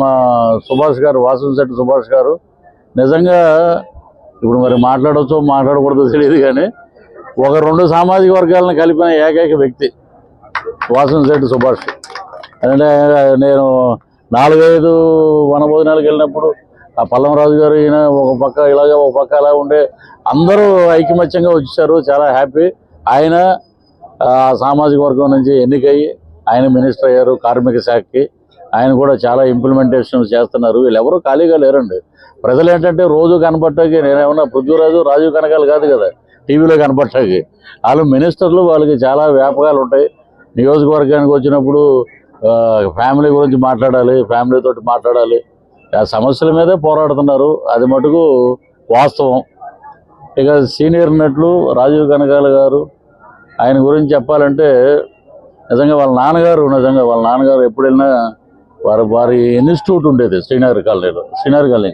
మా సుభాష్ గారు వాసంశెట్టి సుభాష్ గారు నిజంగా ఇప్పుడు మరి మాట్లాడవచ్చు మాట్లాడకూడదో తెలియదు కానీ ఒక రెండు సామాజిక వర్గాలను కలిపిన ఏకైక వ్యక్తి వాసంశెట్టి సుభాష్. అంటే నేను నాలుగైదు వనభోజనాలకు వెళ్ళినప్పుడు ఆ పల్లంరాజు గారు ఈయన ఒక పక్క ఇలాగే ఒక పక్క అలా ఉండే అందరూ ఐకమత్యంగా వచ్చారు చాలా హ్యాపీ. ఆయన ఆ సామాజిక వర్గం నుంచి ఎన్నికయ్యి ఆయన మినిస్టర్ అయ్యారు కార్మిక శాఖకి. ఆయన కూడా చాలా ఇంప్లిమెంటేషన్ చేస్తున్నారు. వీళ్ళెవరూ ఖాళీగా లేరండి. ప్రజలు ఏంటంటే రోజు కనపట్టాకి నేనేమన్నా పృథ్వీరాజు రాజీవ్ కనకాలు కాదు కదా టీవీలో కనపట్టాకి వాళ్ళు మినిస్టర్లు వాళ్ళకి చాలా వ్యాపకాలు ఉంటాయి. నియోజకవర్గానికి వచ్చినప్పుడు ఫ్యామిలీ గురించి మాట్లాడాలి ఫ్యామిలీ తోటి మాట్లాడాలి. ఆ సమస్యల మీదే పోరాడుతున్నారు. అది మటుకు వాస్తవం. ఇక సీనియర్ నటులు రాజీవ్ కనకాల గారు ఆయన గురించి చెప్పాలంటే నిజంగా వాళ్ళ నాన్నగారు నిజంగా వాళ్ళ నాన్నగారు ఎప్పుడు వెళ్ళినా వారి వారి ఇన్స్టిట్యూట్ ఉండేది శ్రీనగర్ కాలనీలో శ్రీనగర్ కాలనీ.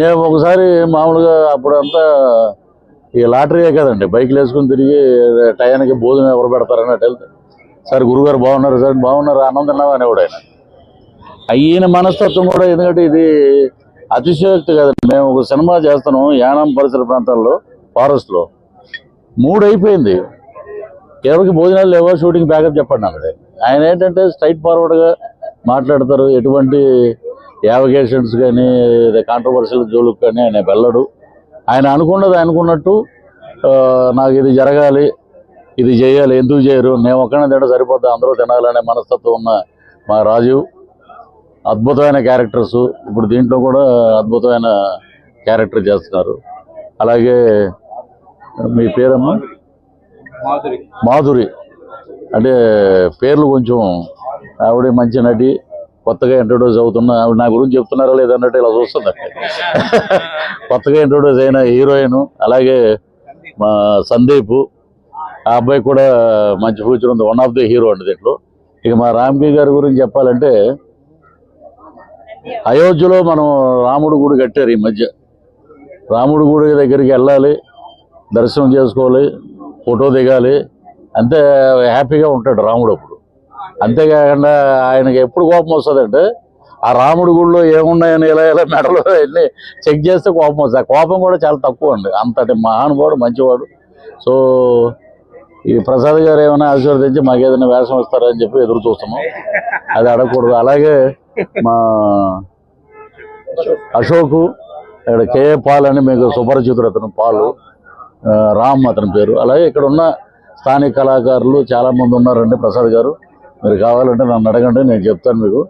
నేను ఒకసారి మామూలుగా అప్పుడంతా ఈ లాటరీయే కదండి బైక్లు వేసుకుని తిరిగి టయానికి భోజనం ఎవరు పెడతారన్నట్టు వెళ్తే సార్ గురుగారు బాగున్నారు సార్ బాగున్నారు ఆనందం అనేవాడు ఆయన. ఈయన మనస్తత్వం కూడా ఎందుకంటే ఇది అతిశయోక్తి కదండి. మేము ఒక సినిమా చేస్తున్నాం యానం పరిసర ప్రాంతాల్లో ఫారెస్ట్లో మూడు అయిపోయింది ఎవరికి భోజనాలు లేవో షూటింగ్ బ్యాకప్ చెప్పండి అక్కడ ఆయన ఏంటంటే స్ట్రైట్ ఫార్వర్డ్గా మాట్లాడతారు. ఎటువంటి యావిగేషన్స్ కానీ కాంట్రవర్షియల్ జోలుకు కానీ ఆయన వెళ్ళడు. ఆయన అనుకున్నది అనుకున్నట్టు నాకు ఇది జరగాలి ఇది చేయాలి ఎందుకు చేయరు? నేను ఒక్కనే తింటే సరిపోద్ది. అందరూ తినాలనే మనస్తత్వం ఉన్న మా రాజీవ్ అద్భుతమైన క్యారెక్టర్స్ ఇప్పుడు దీంట్లో కూడా అద్భుతమైన క్యారెక్టర్ చేస్తున్నారు. అలాగే మీ పేరమ్మా? మాధురి. మాధురి. అంటే పేర్లు కొంచెం ఆవిడ మంచి నటి కొత్తగా ఇంట్రొడ్యూస్ అవుతున్నా ఆవిడ నా గురించి చెప్తున్నారా లేదన్నట్టు ఇలా చూస్తుంది కొత్తగా ఇంట్రొడ్యూస్ అయిన హీరోయిన్ అలాగే మా సందీప్ ఆ అబ్బాయి కూడా మంచి ఫ్యూచర్ ఉంది. వన్ ఆఫ్ ది హీరో అండి దీంట్లో. ఇక మా రామ్కి గారి గురించి చెప్పాలంటే అయోధ్యలో మనం రాముడు గుడి కట్టారు ఈ మధ్య. రాముడి గుడి దగ్గరికి వెళ్ళాలి దర్శనం చేసుకోవాలి ఫోటో దిగాలి అంతే హ్యాపీగా ఉంటాడు రాముడు అప్పుడు. అంతేకాకుండా ఆయనకి ఎప్పుడు కోపం వస్తుందంటే ఆ రాముడి గుడిలో ఏమున్నాయని ఇలా ఇలా మెడలో వెళ్ళి చెక్ చేస్తే కోపం వస్తుంది. ఆ కోపం కూడా చాలా తక్కువ అండి. అంతటి మహానుభావుడు మంచివాడు. సో ఈ ప్రసాద్ గారు ఏమైనా ఆశీర్వదించి మాకు ఏదైనా వేషం ఇస్తారని అని చెప్పి ఎదురు చూస్తున్నాం. అది అడగకూడదు. అలాగే మా అశోకు ఇక్కడ కేఏ పాల్ అని మీకు సుపరిచితుడు అతను పాలు. రామ్ అతని పేరు. అలాగే ఇక్కడ ఉన్న స్థానిక కళాకారులు చాలా మంది ఉన్నారండి ప్రసాద్ గారు. మీరు కావాలంటే నన్ను అడగండి నేను చెప్తాను మీకు.